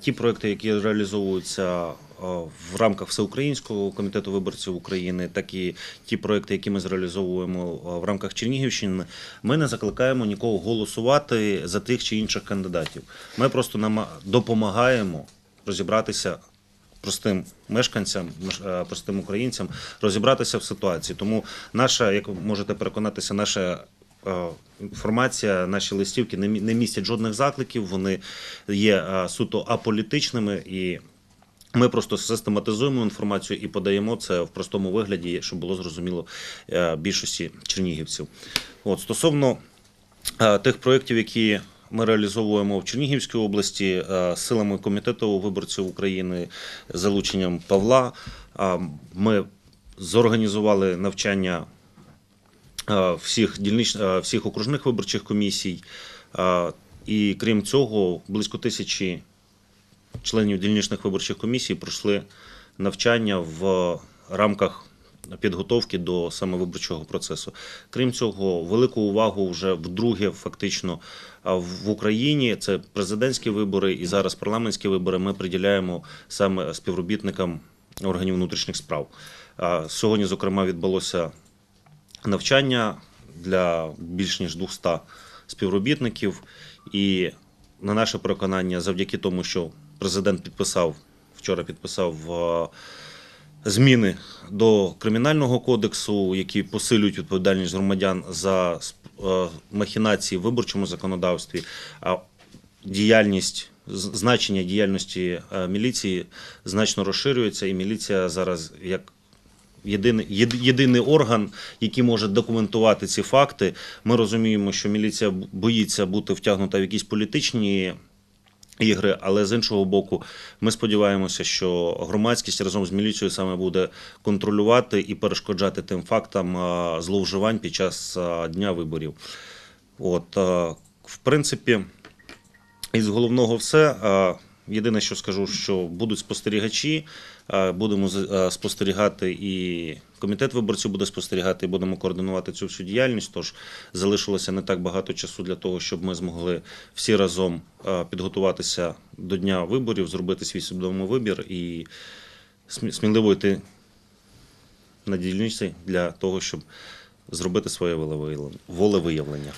Ті проекти, які реалізовуються е, в рамках Всеукраїнського комітету виборців України, так і ті проекти, які ми зреалізовуємо е, в рамках Чернігівщини, ми не закликаємо нікого голосувати за тих чи інших кандидатів. Ми просто нама- допомагаємо розібратися простим мешканцям, е, простим українцям, розібратися в ситуації. Тому наша, як ви можете переконатися, наша інформація, наші листівки не містять жодних закликів. Вони є е, суто аполітичними і. Ми просто систематизуємо інформацію і подаємо це в простому вигляді, щоб було зрозуміло е, більшості чернігівців. От стосовно е, тих проєктів, які ми реалізовуємо в Чернігівській області е, силами комітету виборців України залученням Павла. е, Ми зорганізували навчання е, всіх дільнич... е, всіх окружних виборчих комісій. Е, І крім цього, близько тисячі членів дільничних виборчих комісій пройшли навчання в рамках підготовки до саме виборчого процесу. Крім цього, велику увагу вже вдруге, фактично, в Україні це президентські вибори і зараз парламентські вибори. Ми приділяємо саме співробітникам органів внутрішніх справ. Сьогодні, зокрема, відбулося навчання для більш ніж 200 співробітників. І на наше переконання, завдяки тому, що президент підписав вчора підписав е, зміни до кримінального кодексу, які посилюють відповідальність громадян за е, махінації в виборчому законодавстві. А діяльність значення діяльності е, міліції значно розширюється, і міліція зараз як єдиний, єдиний орган, який може документувати ці факти. Ми розуміємо, що міліція боїться бути втягнута в якісь політичні. Ігри, але з іншого боку, ми сподіваємося, що громадськість разом з міліцією саме буде контролювати і перешкоджати тим фактам зловживань під час дня виборів. От, в принципі, із головного все. Єдине, що скажу, що будуть спостерігачі, будемо спостерігати і комітет виборців буде спостерігати, і будемо координувати цю всю діяльність. Тож залишилося не так багато часу для того, щоб ми змогли всі разом підготуватися до дня виборів, зробити свій свідомий вибір і смі- сміливо йти на дільниці для того, щоб зробити своє волевиявлення.